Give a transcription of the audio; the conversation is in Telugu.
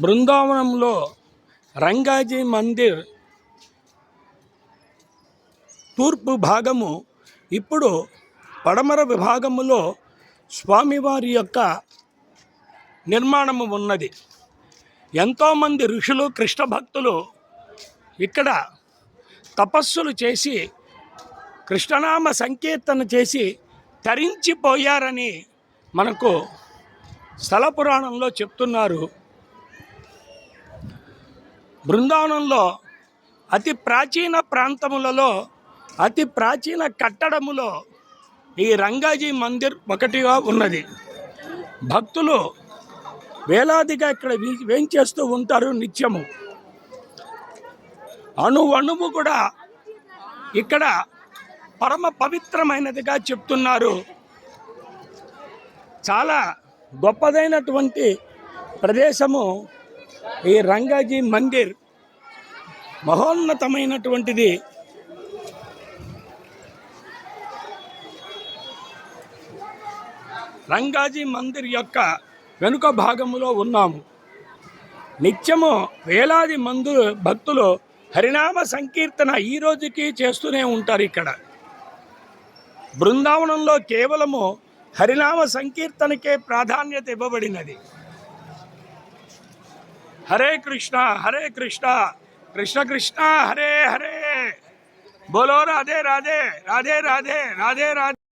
బృందావనంలో రంగాజీ మందిర్ తూర్పు భాగము ఇప్పుడు పడమర విభాగములో స్వామివారి యొక్క నిర్మాణము ఉన్నది. ఎంతోమంది ఋషులు కృష్ణ భక్తులు ఇక్కడ తపస్సులు చేసి కృష్ణనామ సంకీర్తన చేసి తరించిపోయారని మనకు స్థల పురాణంలో చెప్తున్నారు. బృందావనంలో అతి ప్రాచీన ప్రాంతములలో అతి ప్రాచీన కట్టడములో ఈ రంగాజీ మందిర్ ఒకటిగా ఉన్నది. భక్తులు వేలాదిగా ఇక్కడ వేంచేస్తూ ఉంటారు నిత్యము. అణు అణువు కూడా ఇక్కడ పరమ పవిత్రమైనదిగా చెప్తున్నారు. చాలా గొప్పదైనటువంటి ప్రదేశము ఈ రంగాజీ మందిర్ మహోన్నతమైనటువంటిది. రంగాజీ మందిర్ యొక్క వెనుక భాగములో ఉన్నాము. నిత్యము వేలాది మందు భక్తులు హరినామ సంకీర్తన ఈ రోజుకి చేస్తూనే ఉంటారు ఇక్కడ. బృందావనంలో కేవలము హరినామ సంకీర్తనకే ప్రాధాన్యత ఇవ్వబడినది. हरे कृष्णा हरे कृष्णा, कृष्ण कृष्णा, हरे हरे। बोलो राधे राधे राधे राधे राधे। राधे